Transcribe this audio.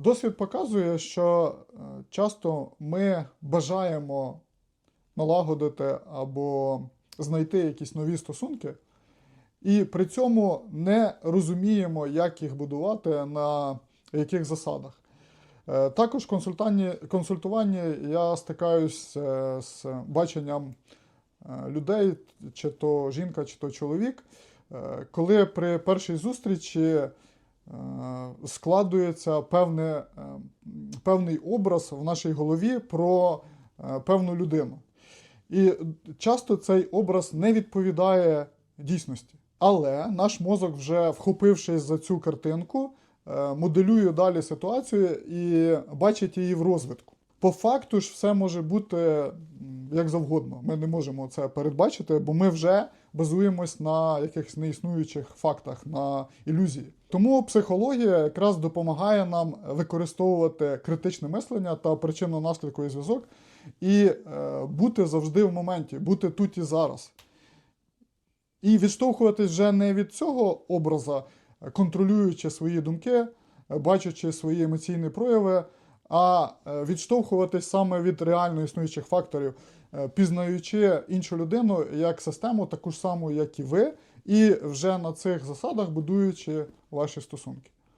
Досвід показує, що е, часто ми бажаємо налагодити або знайти якісь нові стосунки, і при цьому не розуміємо, як їх будувати, на яких засадах. Е, Також в консультуванні я стикаюсь е, з баченням людей, чи то жінка, чи то чоловік, коли при першій зустрічі складується певне, е, певний образ в нашій голові про е, певну людину. І часто цей образ не відповідає дійсності. Але наш мозок, вже вхопившись за цю картинку, е, моделює далі ситуацію і бачить її в розвитку. По факту ж все може бути як завгодно. Ми не можемо це передбачити, бо ми вже базуємось на якихось неіснуючих фактах, на ілюзії. Тому психологія якраз допомагає нам використовувати критичне мислення та причинно-наслідковий зв'язок і е, бути завжди в моменті, бути тут і зараз. І відштовхуватись вже не від цього образа, контролюючи свої думки, бачачи свої емоційні прояви, а е, відштовхуватись саме від реально існуючих факторів, е, пізнаючи іншу людину як систему, таку ж саму, як і ви, і вже на цих засадах будуючи ваші стосунки.